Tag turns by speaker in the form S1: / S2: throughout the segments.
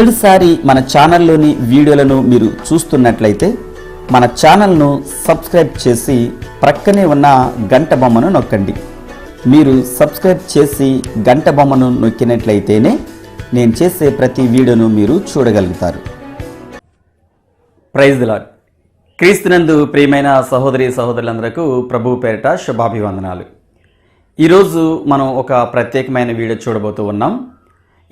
S1: మొదటిసారి మన ఛానల్లోని వీడియోలను మీరు చూస్తున్నట్లయితే మన ఛానల్ను సబ్స్క్రైబ్ చేసి ప్రక్కనే ఉన్న గంట బొమ్మను నొక్కండి. మీరు సబ్స్క్రైబ్ చేసి గంట బొమ్మను నొక్కినట్లయితేనే నేను చేసే ప్రతి వీడియోను మీరు చూడగలుగుతారు. ప్రైజ్ లాడ్ క్రీస్తునందు ప్రియమైన సహోదరి సహోదరులందరకు ప్రభు పేరిట శుభాభివందనాలు. ఈరోజు మనం ఒక ప్రత్యేకమైన వీడియో చూడబోతూ ఉన్నాం.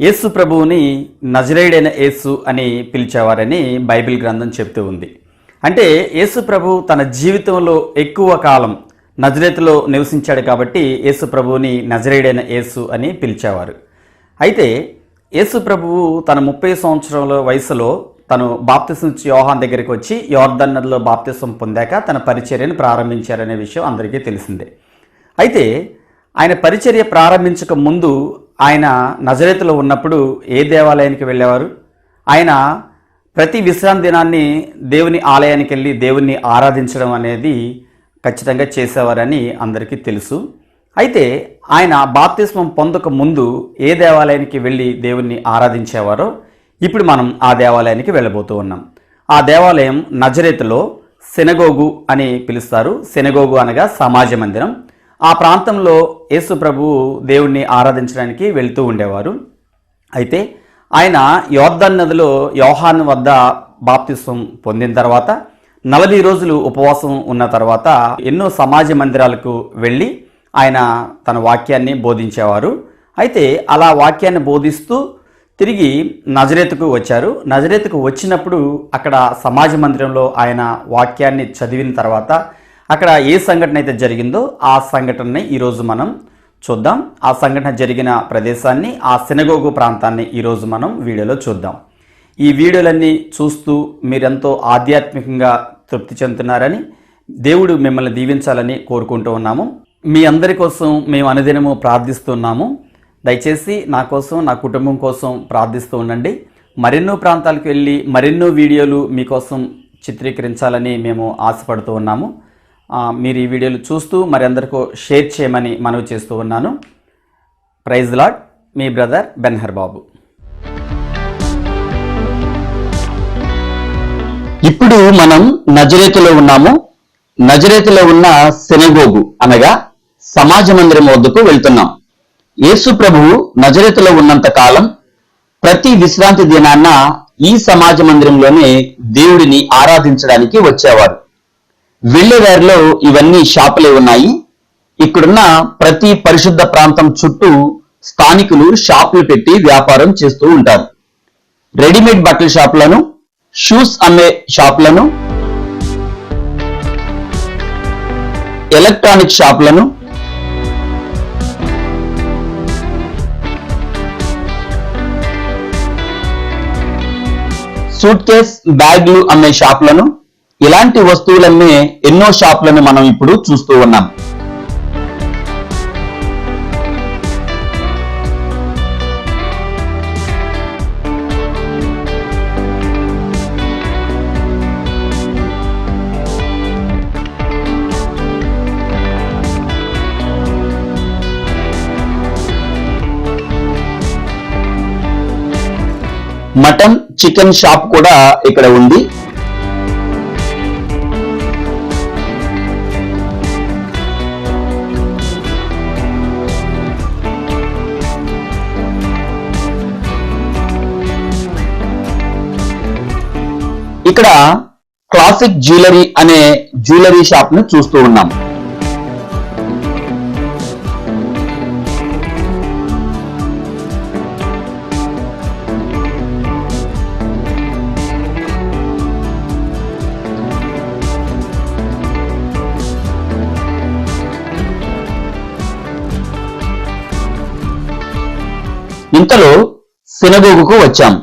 S1: యేసు ప్రభువుని నజరేయుడైన యేసు అని పిలిచేవారని బైబిల్ గ్రంథం చెప్తూ ఉంది. అంటే యేసు ప్రభు తన జీవితంలో ఎక్కువ కాలం నజరేతులో నివసించాడు కాబట్టి యేసు ప్రభువుని నజరేయుడైన యేసు అని పిలిచేవారు. అయితే యేసు ప్రభువు తన ముప్పై సంవత్సరాల వయసులో తను బాప్తిసం యోహాన్ దగ్గరికి వచ్చి యోర్ధన్ నదిలో బాప్తిసం పొందాక తన పరిచర్యను ప్రారంభించారనే విషయం అందరికీ తెలిసిందే. అయితే ఆయన పరిచర్య ప్రారంభించక ముందు ఆయన నజరేతులో ఉన్నప్పుడు ఏ దేవాలయానికి వెళ్ళేవారు? ఆయన ప్రతి విశ్రాంతి దినాన్ని దేవుని ఆలయానికి వెళ్ళి దేవుణ్ణి ఆరాధించడం అనేది ఖచ్చితంగా చేసేవారని అందరికీ తెలుసు. అయితే ఆయన బాప్తిస్మం పొందక ముందు ఏ దేవాలయానికి వెళ్ళి దేవుణ్ణి ఆరాధించేవారో ఇప్పుడు మనం ఆ దేవాలయానికి వెళ్ళబోతూ ఉన్నాం. ఆ దేవాలయం నజరేతులో సెనగోగు అని పిలుస్తారు. సెనగోగు అనగా సమాజ మందిరం. ఆ ప్రాంతంలో యేసు ప్రభువు దేవుణ్ణి ఆరాధించడానికి వెళ్తూ ఉండేవారు. అయితే ఆయన యోర్ధన్ నదిలో యోహాన్ వద్ద బాప్తిస్వం పొందిన తర్వాత నలభై రోజులు ఉపవాసం ఉన్న తర్వాత ఎన్నో సమాజ మందిరాలకు వెళ్ళి ఆయన తన వాక్యాన్ని బోధించేవారు. అయితే అలా వాక్యాన్ని బోధిస్తూ తిరిగి నజరేతుకు వచ్చారు. నజరేతుకు వచ్చినప్పుడు అక్కడ సమాజ మందిరంలో ఆయన వాక్యాన్ని చదివిన తర్వాత అక్కడ ఏ సంఘటన అయితే జరిగిందో ఆ సంఘటనని ఈరోజు మనం చూద్దాం. ఆ సంఘటన జరిగిన ప్రదేశాన్ని ఆ సినగోగు ప్రాంతాన్ని ఈరోజు మనం వీడియోలో చూద్దాం. ఈ వీడియోలన్నీ చూస్తూ మీరెంతో ఆధ్యాత్మికంగా తృప్తి చెందుతున్నారని దేవుడు మిమ్మల్ని దీవించాలని కోరుకుంటూ ఉన్నాము. మీ అందరి కోసం మేము అనుదినము ప్రార్థిస్తున్నాము దయచేసి నా కోసం నా కుటుంబం కోసం ప్రార్థిస్తూ ఉండండి. మరెన్నో ప్రాంతాలకు వెళ్ళి మరెన్నో వీడియోలు మీకోసం చిత్రీకరించాలని మేము ఆశపడుతూ ఉన్నాము. మీరు ఈ వీడియోలు చూస్తూ మరి అందరికీ షేర్ చేయమని మనవి చేస్తూ ఉన్నాను. ప్రైజ్ లాడ్ మీ బ్రదర్ బెన్హర్ బాబు. ఇప్పుడు మనం నజరేతులో ఉన్నాము. నజరేతులో ఉన్న సెనగోగు అనగా సమాజ మందిరం వద్దకు వెళ్తున్నాం. యేసు ప్రభువు నజరేతులో ఉన్నంత కాలం ప్రతి విశ్రాంతి దినాన్న ఈ సమాజ మందిరంలోనే దేవుడిని ఆరాధించడానికి వచ్చేవారు. వెళ్ళేదారిలో ఇవన్నీ షాపులే ఉన్నాయి. ఇక్కడున్న ప్రతి పరిశుద్ధ ప్రాంతం చుట్టూ స్థానికులు షాపులు పెట్టి వ్యాపారం చేస్తూ ఉంటారు. రెడీమేడ్ బట్టల షాపులను షూస్ అమ్మే షాపులను ఎలక్ట్రానిక్ షాపులను సూట్ కేస్ బ్యాగ్లు అమ్మే షాపులను ఇలాంటి వస్తువులన్నీ ఎన్నో షాపులను మనం ఇప్పుడు చూస్తూ ఉన్నాం. మటన్ చికెన్ షాప్ కూడా ఇక్కడ ఉంది. ఇక్కడ క్లాసిక్ జ్యువెలరీ అనే జ్యువెలరీ షాప్ను చూస్తూ ఉన్నాం. ఇంతలో సినగోగుకు వచ్చాం.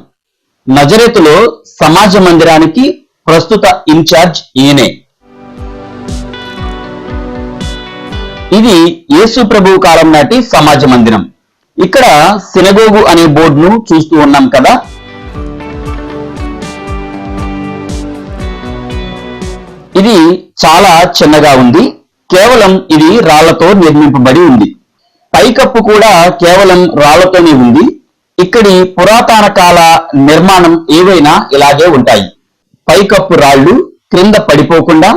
S1: నజరేతులో సమాజ మందిరానికి ప్రస్తుత ఇన్ఛార్జ్ ఈయనే. ఇది యేసు ప్రభువు కాలం నాటి సమాజ మందిరం. ఇక్కడ సినగోగు అనే బోర్డును చూస్తూ ఉన్నాం కదా. ఇది చాలా చిన్నగా ఉంది. కేవలం ఇది రాళ్ళతో నిర్మింపబడి ఉంది. పైకప్పు కూడా కేవలం రాళ్ళతోనే ఉంది.
S2: ఇక్కడి పురాతన కాల నిర్మాణం ఏవైనా ఇలాగే ఉంటాయి. పైకప్పు రాళ్ళు క్రింద పడిపోకుండా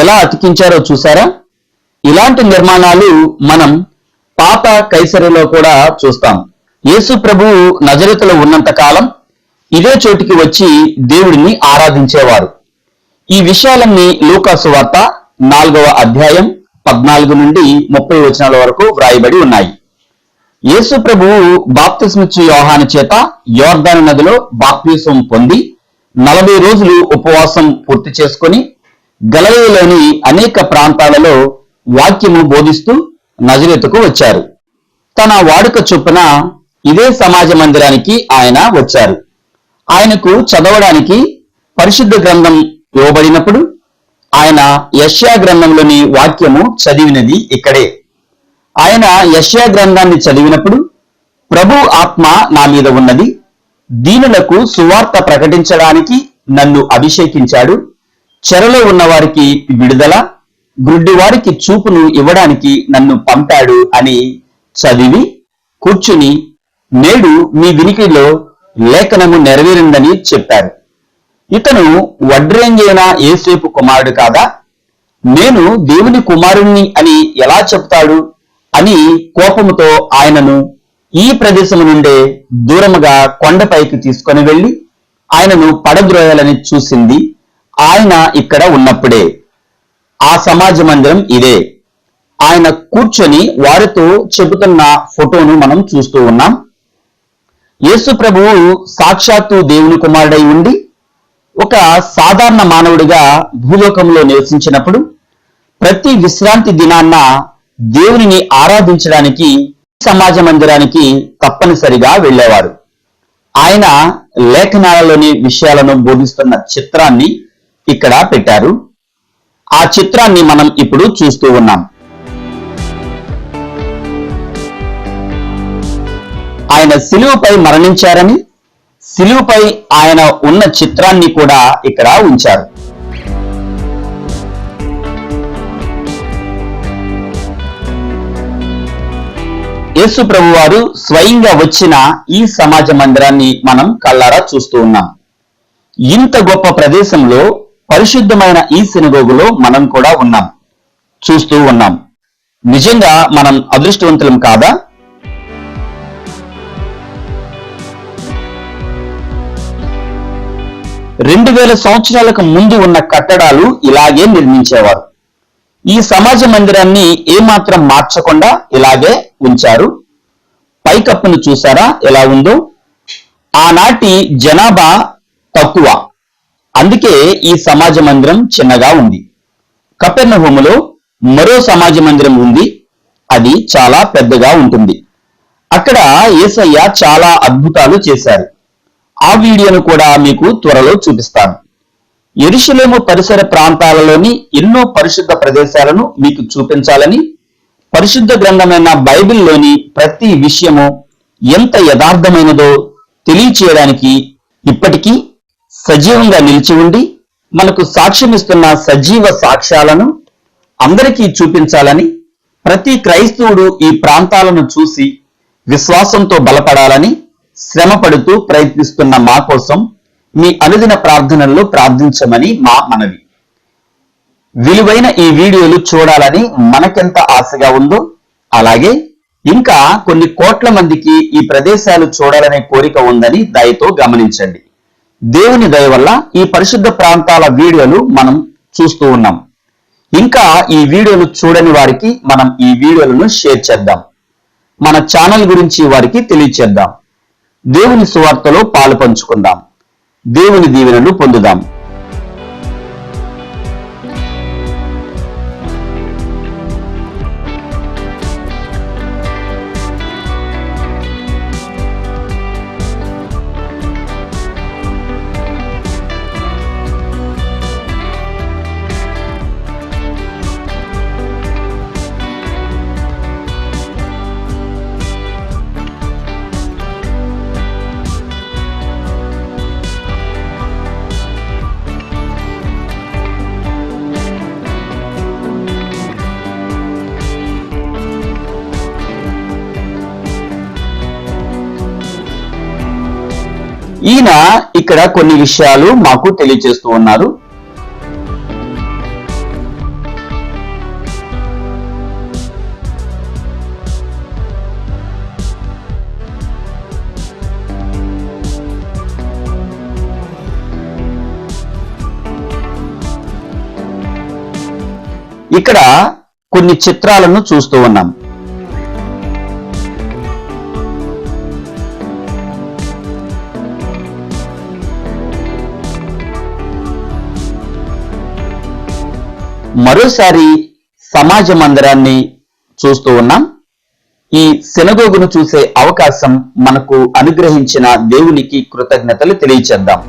S2: ఎలా అతికించారో చూసారా? ఇలాంటి నిర్మాణాలు మనం పాత కైసరిలో కూడా చూస్తాం. యేసు ప్రభువు నజరతులో ఉన్నంత కాలం ఇదే చోటికి వచ్చి దేవుడిని ఆరాధించేవారు. ఈ విషయాలన్నీ లూకాసు వార్త నాలుగవ అధ్యాయం పద్నాలుగు నుండి ముప్పై వచనాల వరకు వ్రాయబడి ఉన్నాయి. యేసు ప్రభువు బాప్తిస్మిచ్చు యోహాను చేత యోర్దాను నదిలో బాప్తిసం పొంది నలభై రోజులు ఉపవాసం పూర్తి చేసుకొని గలయలోని అనేక ప్రాంతాలలో వాక్యము బోధిస్తూ నజరేతుకు వచ్చారు. తన వాడుక చొప్పున ఇదే సమాజ మందిరానికి ఆయన వచ్చారు. ఆయనకు చదవడానికి పరిశుద్ధ గ్రంథం ఇవ్వబడినప్పుడు ఆయన యష్యా గ్రంథంలోని వాక్యము చదివినది ఇక్కడే. ఆయన యశ్యా గ్రంథాన్ని చదివినప్పుడు ప్రభు ఆత్మ నా మీద ఉన్నది దీనులకు సువార్త ప్రకటించడానికి నన్ను అభిషేకించాడు చెరలో ఉన్నవారికి విడుదల గుడ్డి వారికి చూపును ఇవ్వడానికి నన్ను పంపాడు అని చదివి కూర్చుని నేడు మీ వినికిడిలో లేఖనము నెరవేరిందని చెప్పారు. ఇతను వడ్రేంజైన ఏసేపు కుమారుడు కాదా? నేను దేవుని కుమారుణ్ణి అని ఎలా చెప్తాడు? అని కోపముతో ఆయనను ఈ ప్రదేశము నుండే దూరముగా కొండపైకి తీసుకొని వెళ్ళి ఆయనను పడద్రోయాలని చూసింది ఆయన ఇక్కడ ఉన్నప్పుడే. ఆ సమాజ మందిరం ఇదే. ఆయన కూర్చొని వారితో చెబుతున్న ఫోటోను మనం చూస్తూ ఉన్నాం. యేసు ప్రభువు సాక్షాత్తు దేవుని కుమారుడై ఉండి ఒక సాధారణ మానవుడిగా భూలోకంలో నివసించినప్పుడు ప్రతి విశ్రాంతి దినాన్న దేవునిని ఆరాధించడానికి సమాజ మందిరానికి తప్పనిసరిగా వెళ్ళేవారు. ఆయన లేఖనాలలోని విషయాలను బోధిస్తున్న చిత్రాన్ని ఇక్కడ పెట్టారు. ఆ చిత్రాన్ని మనం ఇప్పుడు చూస్తూ ఉన్నాం. ఆయన సిలువపై మరణించారని సిలువపై ఆయన ఉన్న చిత్రాన్ని కూడా ఇక్కడ ఉంచారు. యేసు ప్రభువారు స్వయంగా వచ్చిన ఈ సమాజ మందిరాన్ని మనం కళ్ళారా చూస్తూ ఉన్నాం. ఇంత గొప్ప ప్రదేశంలో పరిశుద్ధమైన ఈ సినగోగులో మనం కూడా ఉన్నాం. చూస్తూ ఉన్నాం. నిజంగా మనం అదృష్టవంతులం కాదా? రెండు వేల సంవత్సరాలకు ముందు ఉన్న కట్టడాలు ఇలాగే నిర్మించేవారు. ఈ సమాజ మందిరాన్ని ఏమాత్రం మార్చకుండా ఇలాగే ఉంచారు. పైకప్పును చూసారా ఎలా ఉందో? ఆనాటి జనాభా తక్కువ. అందుకే ఈ సమాజ మందిరం చిన్నగా ఉంది. కపెర్ణహోములో మరో సమాజ మందిరం ఉంది. అది చాలా పెద్దగా ఉంటుంది. అక్కడ యేసయ్య చాలా అద్భుతాలు చేశారు. ఆ వీడియోను కూడా మీకు త్వరలో చూపిస్తాను. ఎరుషలేము పరిసర ప్రాంతాలలోని ఎన్నో పరిశుద్ధ ప్రదేశాలను మీకు చూపించాలని పరిశుద్ధ గ్రంథమైన బైబిల్లోని ప్రతి విషయము ఎంత యథార్థమైనదో తెలియచేయడానికి ఇప్పటికీ సజీవంగా నిలిచి ఉండి మనకు సాక్ష్యమిస్తున్న సజీవ సాక్ష్యాలను అందరికీ చూపించాలని ప్రతి క్రైస్తవుడు ఈ ప్రాంతాలను చూసి విశ్వాసంతో బలపడాలని శ్రమపడుతూ ప్రయత్నిస్తున్న మా కోసం మీ అనుదిన ప్రార్థనల్లో ప్రార్థించమని మా మనవి. విలువైన ఈ వీడియోలు చూడాలని మనకెంత ఆశగా ఉందో అలాగే ఇంకా కొన్ని కోట్ల మందికి ఈ ప్రదేశాలు చూడాలనే కోరిక ఉందని దయతో గమనించండి. దేవుని దయ వల్ల ఈ పరిశుద్ధ ప్రాంతాల వీడియోలు మనం చూస్తూ ఉన్నాం. ఇంకా ఈ వీడియోలు చూడని వారికి మనం ఈ వీడియోలను షేర్ చేద్దాం. మన ఛానల్ గురించి వారికి తెలియచేద్దాం. దేవుని సువార్తలో పాలు పంచుకుందాం. దేవుని దీవెనలు పొందుదాం. ఈయన ఇక్కడ కొన్ని విషయాలు మాకు తెలియజేస్తూ ఉన్నారు. ఇక్కడ కొన్ని చిత్రాలను చూస్తూ ఉన్నాం. మరోసారి సమాజ మందిరాన్ని చూస్తూ ఉన్నాం. ఈ సెనగోగును చూసే అవకాశం మనకు అనుగ్రహించిన దేవునికి కృతజ్ఞతలు తెలియచేద్దాం.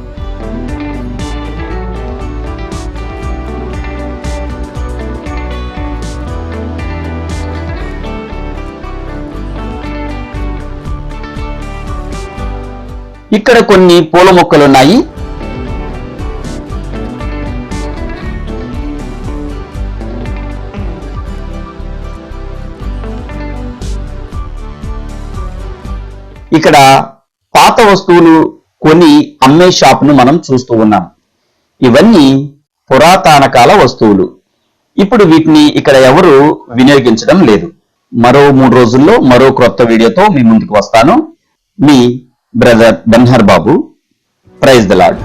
S2: ఇక్కడ కొన్ని పూల మొక్కలున్నాయి ఇక్కడ పాత వస్తువులు కొని అమ్మే షాపును మనం చూస్తూ ఉన్నాం. ఇవన్నీ పురాతన కాల వస్తువులు. ఇప్పుడు వీటిని ఇక్కడ ఎవరు వినియోగించడం లేదు. మరో మూడు రోజుల్లో మరో క్రొత్త వీడియోతో మీ ముందుకు వస్తాను. మీ brother Benhur Babu praise the lord